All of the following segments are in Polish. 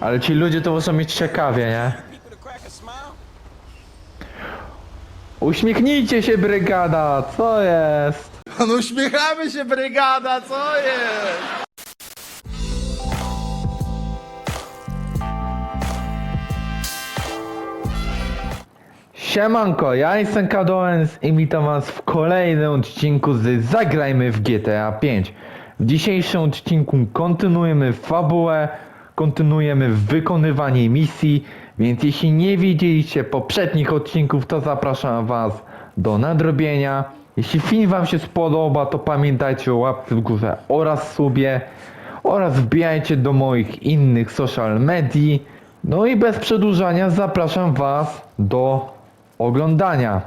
Ale ci ludzie to muszą mieć ciekawie, nie? Uśmiechnijcie się, brygada! Co jest? No uśmiechamy się, brygada, co jest? Siemanko, ja jestem Kadoens i witam was w kolejnym odcinku z Zagrajmy w GTA 5. W dzisiejszym odcinku kontynuujemy fabułę, kontynuujemy wykonywanie misji, więc jeśli nie widzieliście poprzednich odcinków, to zapraszam was do nadrobienia. Jeśli film wam się spodoba, to pamiętajcie o łapce w górze oraz subie oraz wbijajcie do moich innych social medii. No i bez przedłużania zapraszam Was do oglądania.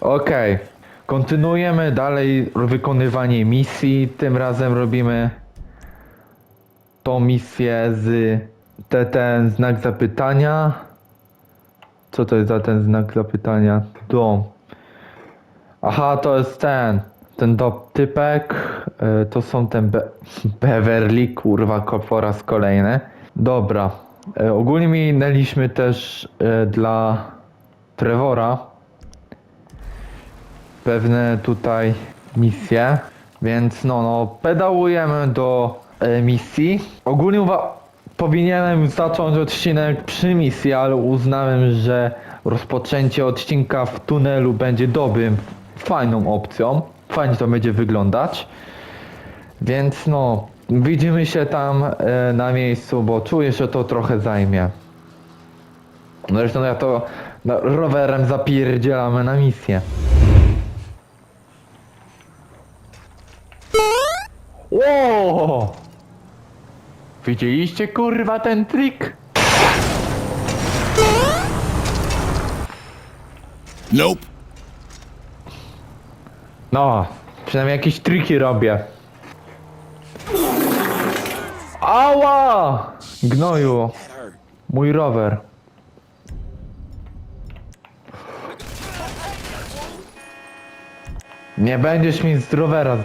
Okej, kontynuujemy dalej wykonywanie misji. Tym razem robimy tą misję z te, ten znak zapytania. Co to jest za ten znak zapytania? Dom. Aha, to jest ten. Ten do typek. y, To są ten Be Beverly, kurwa, po raz kolejny. Dobra. y, Ogólnie minęliśmy też y, dla Trevora pewne tutaj misje. Więc no, no, pedałujemy do misji. Ogólnie uwa- powinienem zacząć odcinek przy misji, ale uznałem, że rozpoczęcie odcinka w tunelu będzie dobrym, fajną opcją. Fajnie to będzie wyglądać. Więc no, widzimy się tam e, na miejscu, bo czuję, że to trochę zajmie. No Zresztą ja to no, rowerem zapierdzielamy na misję. Ło! Widzieliście kurwa ten trik? Nope. No, przynajmniej jakieś triki robię. Ała! Gnoju, mój rower. Nie będziesz mi z rowera,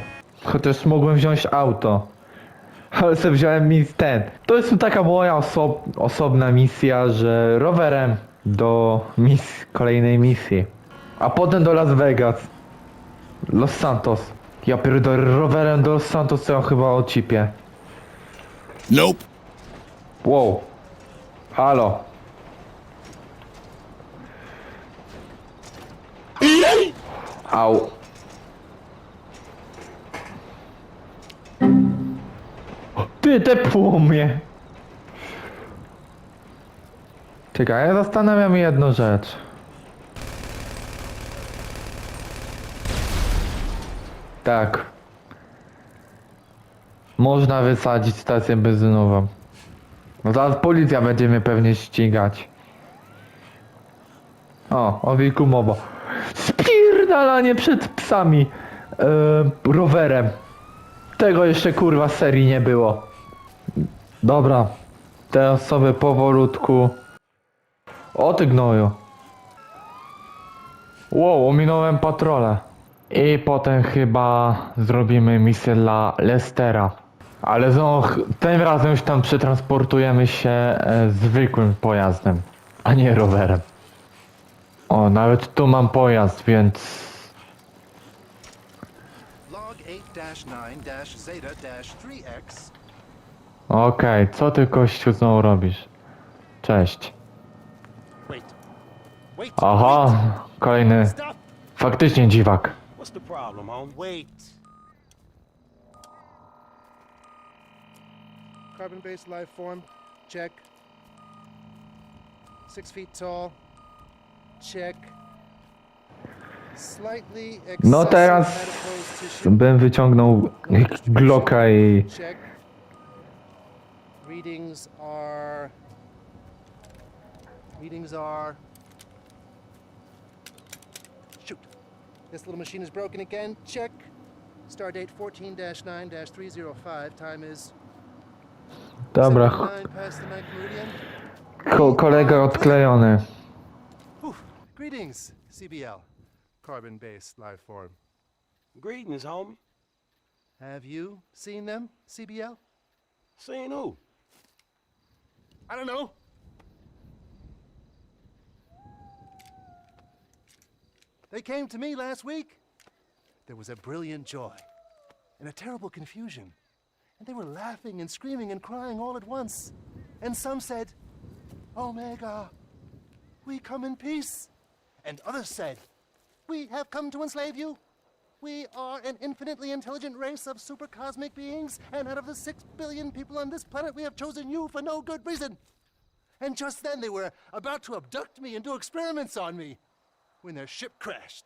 chociaż mogłem wziąć auto. Ale sobie wziąłem mi ten. To jest taka moja oso osobna misja, że rowerem do mis kolejnej misji. A potem do Las Vegas. Los Santos. Ja pierdolę rowerem do Los Santos, to ja chyba odcipię. Nope. Wow. Halo. Au. Ty, tepło mnie. Czekaj, ja zastanawiam jedną rzecz. Tak. Można wysadzić stację benzynową. No zaraz policja będzie mnie pewnie ścigać. O, o wilku mowa. Spierdalanie przed psami. Yy, rowerem. Tego jeszcze kurwa serii nie było. Dobra. Teraz sobie powolutku. O ty gnoju. Wow, ominąłem patrole. I potem chyba zrobimy misję dla Lestera. Ale no, ch- tym razem już tam przetransportujemy się e, zwykłym pojazdem, a nie rowerem. O, nawet tu mam pojazd, więc... Log 8-9-Zeta-3X. Okej, co ty kościół znowu robisz? Cześć. Wait. Wait. Aha, kolejny... Stop. Faktycznie dziwak. What's the problem, home? Wait. Carbon based life form. Check. Six feet tall. Check. Slightly No excessive teraz adipose tissue. bym wyciągnął Glocka i... Check. Readings are. Readings are. Shoot. This little machine is broken again. Check. Stardate 14 9 305. Time is. Dobra, 79 past the ninth meridian. ko kolega odklejony. Whew. Greetings, CBL. Carbon based life form. Greetings, homie. Have you seen them, CBL? Seeing who? I don't know. They came to me last week. There was a brilliant joy and a terrible confusion. And they were laughing and screaming and crying all at once. And some said, Omega, we come in peace. And others said, We have come to enslave you. We are an infinitely intelligent race of supercosmic beings, and out of the six billion people on this planet, we have chosen you for no good reason. And just then they were about to abduct me and do experiments on me when their ship crashed.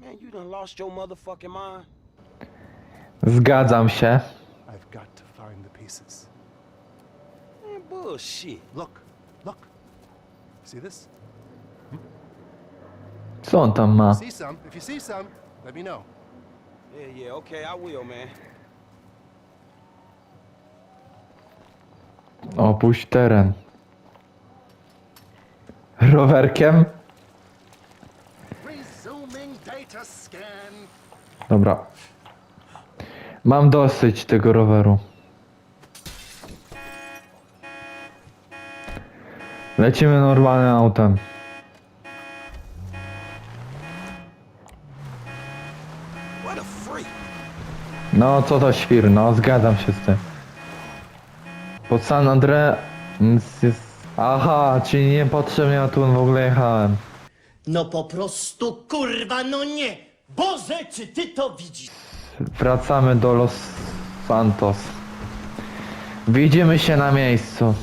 Man, you done lost your motherfucking mind. Zgadzam się. I've got to find the pieces. Man, bullshit. Look, look. See this? Co on tam ma? See some? If you see some, let me know. Yeah, yeah, okay, I will, man. Opuść teren. Rowerkiem? Resuming data scan. Dobra. Mam dosyć tego roweru. Lecimy normalnym autem. No, co to świr, no, zgadzam się z tym. Pod San Andre nic jest... Aha, czyli niepotrzebnie ja tu w ogóle jechałem. No po prostu kurwa, no nie! Boże, czy ty to widzisz? Wracamy do Los Santos. Widzimy się na miejscu.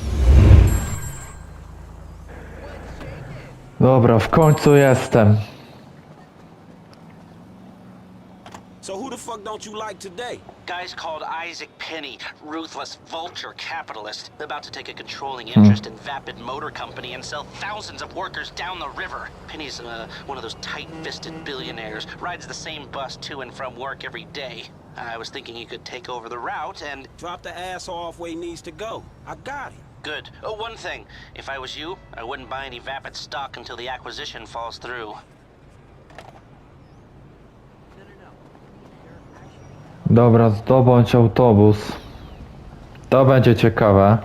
Dobra, w końcu jestem. Fuck don't you like today? Guy's called Isaac Penny, ruthless vulture capitalist, about to take a controlling interest in Vapid Motor Company and sell thousands of workers down the river. Penny's uh, one of those tight-fisted billionaires, rides the same bus to and from work every day. I was thinking he could take over the route and... Drop the ass off where he needs to go. I got him. Good. Oh, one thing. If I was you, I wouldn't buy any Vapid stock until the acquisition falls through. Dobra, zdobądź autobus. To będzie ciekawe.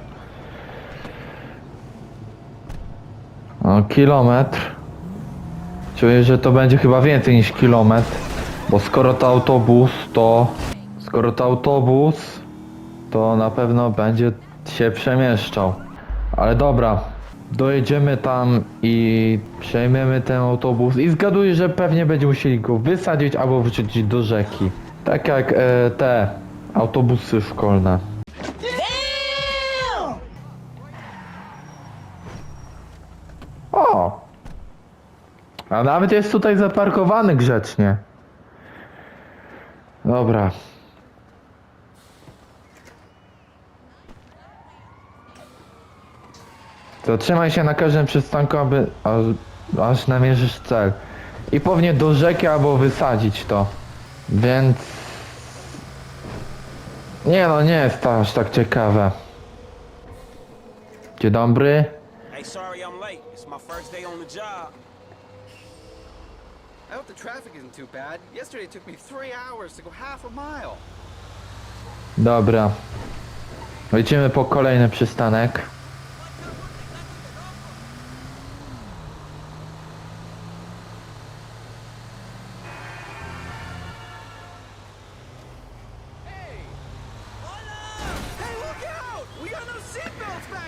Kilometr. Czuję, że to będzie chyba więcej niż kilometr. Bo skoro to autobus, to... Skoro to autobus, to na pewno będzie się przemieszczał. Ale dobra, dojedziemy tam i przejmiemy ten autobus i zgaduję, że pewnie będziemy musieli go wysadzić albo wrzucić do rzeki. Tak jak e, te autobusy szkolne. O! A nawet jest tutaj zaparkowany grzecznie. Dobra. Zatrzymaj się na każdym przystanku, aby aż, aż namierzysz cel. I powinien do rzeki albo wysadzić to. Więc... Nie no, nie jest to aż tak ciekawe. Dzień dobry. Hey, sorry I'm late. It's my first day on the job. I hope the traffic isn't too bad. Yesterday it took me three hours to go half a mile. Dobra. Lecimy po kolejny przystanek.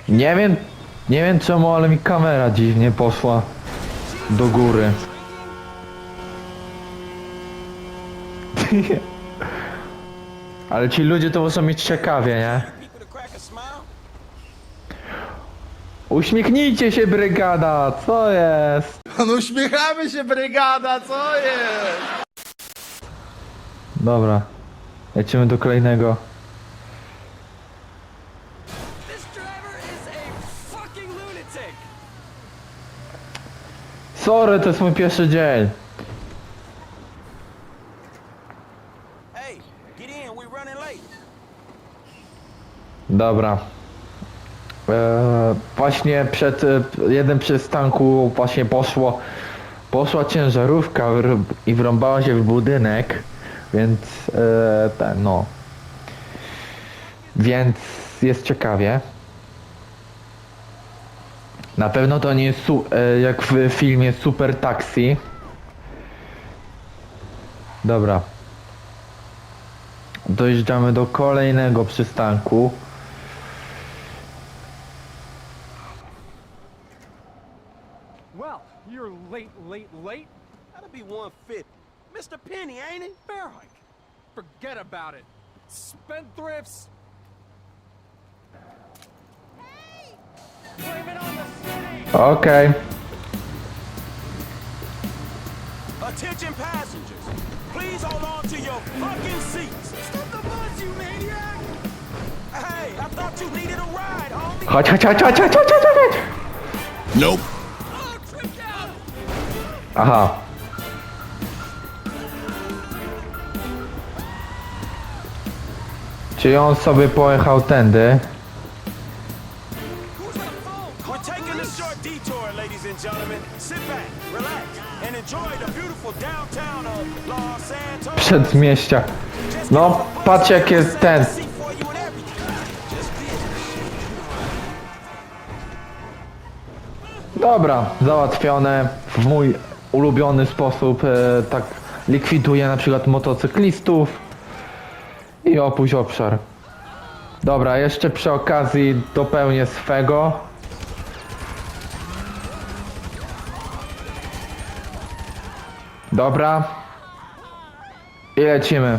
Nie wiem, nie wiem czemu, ale mi kamera dziwnie poszła do góry. Ale ci ludzie to muszą mieć ciekawie, nie? Uśmiechnijcie się, brygada! Co jest? No uśmiechamy się, brygada, co jest? Dobra. Lecimy do kolejnego. Sorry, to jest mój pierwszy dzień. Hey, get in. We running late. Dobra. Eee, właśnie przed e, jednym przystanku właśnie poszło poszła ciężarówka wr- i wrąbała się w budynek, więc e, ten no. Więc jest ciekawie. Na pewno to nie jest su- e, jak w filmie Super Taxi. Dobra. Dojeżdżamy do kolejnego przystanku. Well, you're late, late, late. That'll be 150. Mr. Penny, ain't it? Forget about it. Spendthrifts. Blame it on the city. Okej. Attention passengers. Please hold on to your fucking seats. Stop the bus, you maniac! Hey, I thought you needed a ride, homie. Chodź, chodź, chodź, chodź. Nope. Oh, tripped out. Aha. Czyli on sobie pojechał tędy. Przedmieścia. No, patrz jak jest ten. Dobra, załatwione w mój ulubiony sposób. E, tak likwiduję na przykład motocyklistów i opuść obszar. Dobra, jeszcze przy okazji dopełnię swego. Dobra. I lecimy.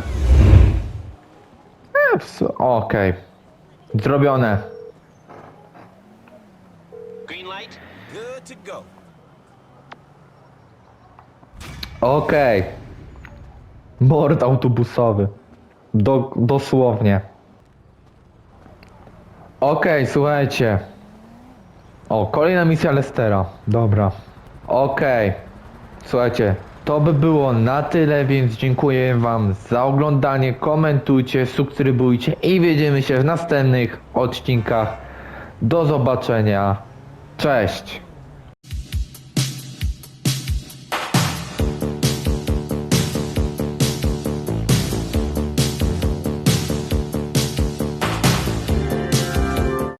E, ps- Okej. Zrobione. Green light? Good to go. Okej. Mord autobusowy. Do, dosłownie. Okej, słuchajcie. O, kolejna misja Lestera. Dobra. Okej. Słuchajcie, to by było na tyle, więc dziękuję wam za oglądanie. Komentujcie, subskrybujcie i widzimy się w następnych odcinkach. Do zobaczenia. Cześć.